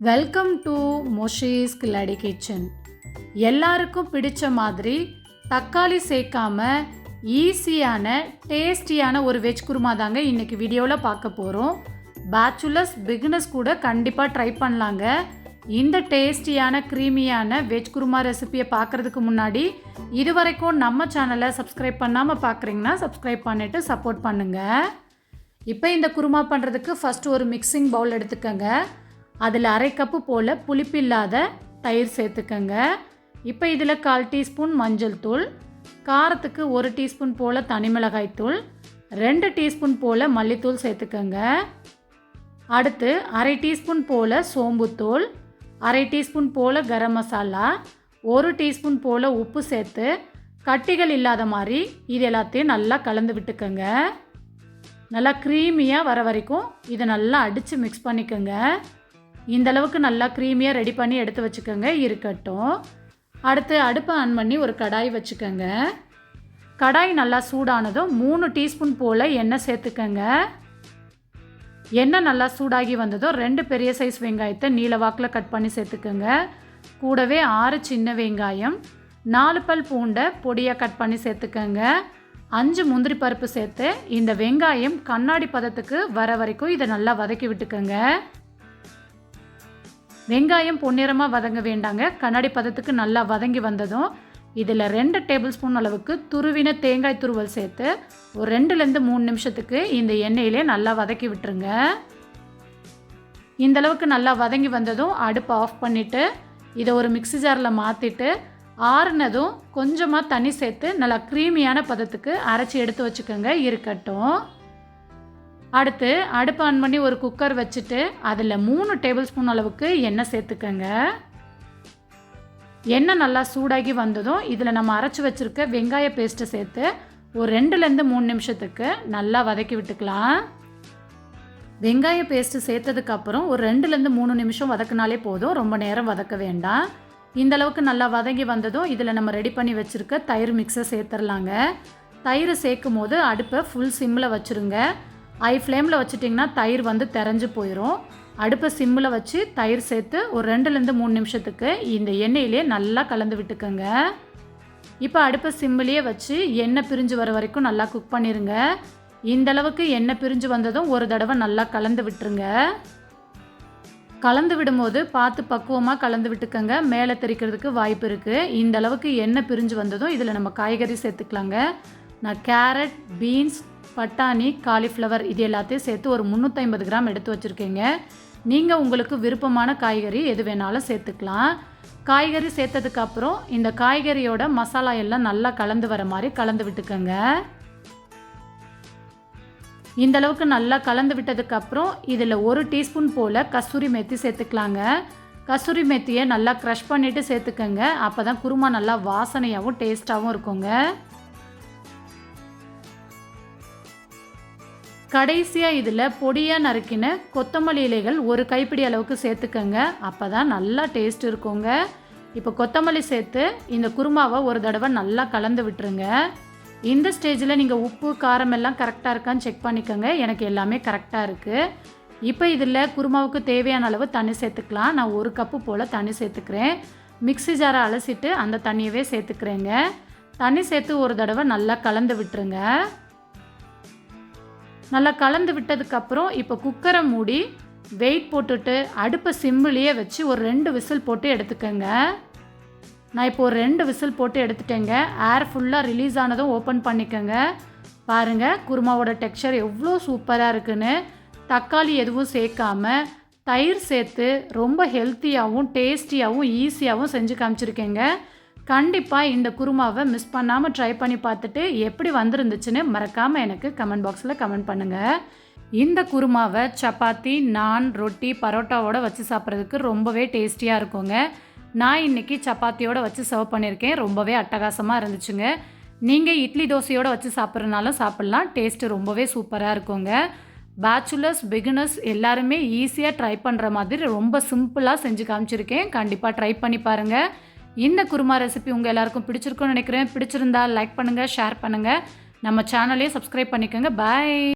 Welcome to மொஷீஸ் கில்லாடி kitchen எல்லாருக்கும் பிடிச்ச மாதிரி தக்காளி சேர்க்காம ஈஸியான டேஸ்டியான ஒரு வெஜ் குருமா தாங்க இன்றைக்கி வீடியோவில் பார்க்க போகிறோம் பேச்சுலர்ஸ் பிகினஸ் கூட கண்டிப்பாக ட்ரை பண்ணலாங்க. இந்த டேஸ்டியான க்ரீமியான வெஜ் குருமா ரெசிபியை பார்க்குறதுக்கு முன்னாடி இது வரைக்கும் நம்ம சேனலை சப்ஸ்கிரைப் பண்ணாமல் பார்க்குறீங்கன்னா சப்ஸ்கிரைப் பண்ணிவிட்டு சப்போர்ட் பண்ணுங்கள் இப்போ இந்த குருமா பண்ணுறதுக்கு ஃபஸ்ட்டு ஒரு மிக்சிங் பவுல் எடுத்துக்கோங்க. அதில் அரை கப்பு போல் புளிப்பில்லாத தயிர் சேர்த்துக்கங்க. இப்போ இதில் கால் டீஸ்பூன் மஞ்சள் தூள் காரத்துக்கு ஒரு டீஸ்பூன் போல் தனிமிளகாய் தூள் ரெண்டு டீஸ்பூன் போல் மல்லித்தூள் சேர்த்துக்கங்க. அடுத்து அரை டீஸ்பூன் போல் சோம்புத்தூள் அரை டீஸ்பூன் போல் கரம் மசாலா ஒரு டீஸ்பூன் போல் உப்பு சேர்த்து கட்டிகள் இல்லாத மாதிரி இது எல்லாத்தையும் நல்லா கலந்து விட்டுக்கோங்க. நல்லா க்ரீமியாக வர வரைக்கும் இதை நல்லா அடித்து மிக்ஸ் பண்ணிக்கோங்க. இந்தளவுக்கு நல்லா க்ரீமியாக ரெடி பண்ணி எடுத்து வச்சுக்கோங்க. இருக்கட்டும். அடுத்து அடுப்பை ஆன் பண்ணி ஒரு கடாய் வச்சுக்கோங்க. கடாய் நல்லா சூடானதும் மூணு டீஸ்பூன் போல் எண்ணெய் சேர்த்துக்கோங்க. எண்ணெய் நல்லா சூடாகி வந்ததும் ரெண்டு பெரிய சைஸ் வெங்காயத்தை நீல வாக்கில் கட் பண்ணி சேர்த்துக்கோங்க. கூடவே ஆறு சின்ன வெங்காயம் நாலு பல் பூண்டை பொடியாக கட் பண்ணி சேர்த்துக்கோங்க. அஞ்சு முந்திரி பருப்பு சேர்த்து இந்த வெங்காயம் கண்ணாடி பதத்துக்கு வர வரைக்கும் இதை நல்லா வதக்கி விட்டுக்கோங்க. வெங்காயம் பொன்னிறமாக வதங்க வேண்டாங்க. கண்ணாடி பதத்துக்கு நல்லா வதங்கி வந்ததும் இதில் ரெண்டு டேபிள் ஸ்பூன் அளவுக்கு துருவின தேங்காய் துருவல் சேர்த்து ஒரு ரெண்டுலேருந்து மூணு நிமிஷத்துக்கு இந்த எண்ணெயிலே நல்லா வதக்கி விட்டுருங்க. இந்த அளவுக்கு நல்லா வதங்கி வந்ததும் அடுப்பை ஆஃப் பண்ணிவிட்டு இதை ஒரு மிக்சி ஜாரில் மாற்றிட்டு ஆறுனதும் கொஞ்சமாக தண்ணி சேர்த்து நல்லா க்ரீமியான பதத்துக்கு அரைச்சி எடுத்து வச்சுக்கோங்க இருக்கட்டும். அடுத்து அடுப்பு ஆன் பண்ணி ஒரு குக்கர் வச்சுட்டு அதில் மூணு டேபிள் ஸ்பூன் அளவுக்கு எண்ணெய் சேர்த்துக்கோங்க. எண்ணெய் நல்லா சூடாகி வந்ததும் இதில் நம்ம அரைச்சி வச்சுருக்க வெங்காய பேஸ்ட்டை சேர்த்து ஒரு ரெண்டுலேருந்து மூணு நிமிஷத்துக்கு நல்லா வதக்கி விட்டுக்கலாம். வெங்காய பேஸ்ட்டு சேர்த்ததுக்கப்புறம் ஒரு ரெண்டுலேருந்து மூணு நிமிஷம் வதக்குனாலே போதும் ரொம்ப நேரம் வதக்க வேண்டாம். இந்த அளவுக்கு நல்லா வதங்கி வந்ததும் இதில் நம்ம ரெடி பண்ணி வச்சுருக்க தயிர் மிக்ஸை சேர்த்துடலாங்க தயிர் சேர்க்கும் போது அடுப்பை ஃபுல் சிம்மில் வச்சுருங்க. ஐ ஃப்ளேமில் வச்சுட்டிங்கன்னா தயிர் வந்து தெரிஞ்சு போயிடும் அடுப்பை சிம்மில் வச்சு தயிர் சேர்த்து ஒரு ரெண்டுலேருந்து மூணு நிமிஷத்துக்கு இந்த எண்ணெயிலே நல்லா கலந்து விட்டுக்கோங்க. இப்போ அடுப்பை சிம்மிலேயே வச்சு எண்ணெய் பிரிஞ்சு வர வரைக்கும் நல்லா குக் பண்ணிடுங்க இந்த அளவுக்கு எண்ணெய் பிரிஞ்சு வந்ததும் ஒரு தடவை நல்லா கலந்து விட்டுருங்க. கலந்து விடும்போது பார்த்து பக்குவமாக கலந்து விட்டுக்கோங்க. மேலே தெரிக்கிறதுக்கு வாய்ப்பு இருக்குது இந்த அளவுக்கு எண்ணெய் பிரிஞ்சு வந்ததும் இதில் நம்ம காய்கறி சேர்த்துக்கலாங்க. நான் கேரட் பீன்ஸ் பட்டாணி காலிஃப்ளவர் இது எல்லாத்தையும் சேர்த்து ஒரு முந்நூற்றி கிராம் எடுத்து வச்சுருக்கேங்க. நீங்கள் உங்களுக்கு விருப்பமான காய்கறி எது வேணாலும் சேர்த்துக்கலாம். காய்கறி சேர்த்ததுக்கப்புறம் இந்த காய்கறியோட மசாலா எல்லாம் நல்லா கலந்து வர மாதிரி கலந்து விட்டுக்கோங்க. இந்த அளவுக்கு நல்லா கலந்து விட்டதுக்கப்புறம் இதில் ஒரு டீஸ்பூன் போல் கஸ்தூரி மெத்தி சேர்த்துக்கலாங்க. கஸ்தூரி மெத்தியை நல்லா க்ரஷ் பண்ணிவிட்டு சேர்த்துக்கோங்க. அப்போ தான் குருமா நல்லா வாசனையாகவும் டேஸ்ட்டாகவும் இருக்குங்க. கடைசியாக இதில் பொடியாக நறுக்கின கொத்தமல்லி இலைகள் ஒரு கைப்பிடி அளவுக்கு சேர்த்துக்கோங்க. அப்போ தான் நல்லா டேஸ்ட் இருக்குங்க. இப்போ கொத்தமல்லி சேர்த்து இந்த குருமாவை ஒரு தடவை நல்லா கலந்து விட்டுருங்க. இந்த ஸ்டேஜில் நீங்கள் உப்பு காரம் எல்லாம் கரெக்டாக இருக்கான்னு செக் பண்ணிக்கோங்க. எனக்கு எல்லாமே கரெக்டாக இருக்குது இப்போ இதில் குருமாவுக்கு தேவையான அளவு தண்ணி சேர்த்துக்கலாம். நான் ஒரு கப்பு போல் தண்ணி சேர்த்துக்கிறேன். மிக்ஸி ஜாரை அலசிட்டு அந்த தண்ணியவே சேர்த்துக்கிறேங்க. தண்ணி சேர்த்து ஒரு தடவை நல்லா கலந்து விட்டுருங்க. நல்லா கலந்து விட்டதுக்கப்புறம் இப்போ குக்கரை மூடி வெயிட் போட்டுட்டு அடுப்பை சிம்மிலேயே வச்சு ஒரு ரெண்டு விசில் போட்டு எடுத்துக்கோங்க. நான் இப்போ ஒரு ரெண்டு விசில் போட்டு எடுத்துட்டேங்க. ஏர் ஃபுல்லாக ரிலீஸ் ஆனதும் ஓப்பன் பண்ணிக்கோங்க. பாருங்கள் குருமாவோட டெக்ஸ்சர் எவ்வளோ சூப்பராக இருக்குன்னு. தக்காளி எதுவும் சேர்க்காம தயிர் சேர்த்து ரொம்ப ஹெல்த்தியாகவும் டேஸ்டியாகவும் ஈஸியாகவும் செஞ்சு காமிச்சிருக்கேங்க. கண்டிப்பாக இந்த குருமாவை மிஸ் பண்ணாமல் ட்ரை பண்ணி பார்த்துட்டு எப்படி வந்திருந்துச்சுன்னு மறக்காமல் எனக்கு கமெண்ட் பாக்ஸில் கமெண்ட் பண்ணுங்கள் இந்த குருமாவை சப்பாத்தி நான் ரொட்டி பரோட்டாவோடு வச்சு சாப்பிட்றதுக்கு ரொம்பவே டேஸ்டியாக இருக்குங்க. நான் இன்றைக்கி சப்பாத்தியோடு வச்சு சர்வ் பண்ணியிருக்கேன். ரொம்பவே அட்டகாசமாக இருந்துச்சுங்க. நீங்கள் இட்லி தோசையோடு வச்சு சாப்பிட்றதுனாலும் சாப்பிட்லாம். டேஸ்ட்டு ரொம்பவே சூப்பராக இருக்குங்க. பேச்சுலர்ஸ் பிகினர்ஸ் எல்லாருமே ஈஸியாக ட்ரை பண்ணுற மாதிரி ரொம்ப சிம்பிளாக செஞ்சு காமிச்சிருக்கேன். கண்டிப்பாக ட்ரை பண்ணி பாருங்கள் இந்த குருமா ரெசிபி உங்கள் எல்லாருக்கும் பிடிச்சிருக்குன்னு நினைக்கிறேன். பிடிச்சிருந்தா லைக் பண்ணுங்கள் ஷேர் பண்ணுங்கள் நம்ம சேனலையும் சப்ஸ்கிரைப் பண்ணிக்கோங்க. பாய்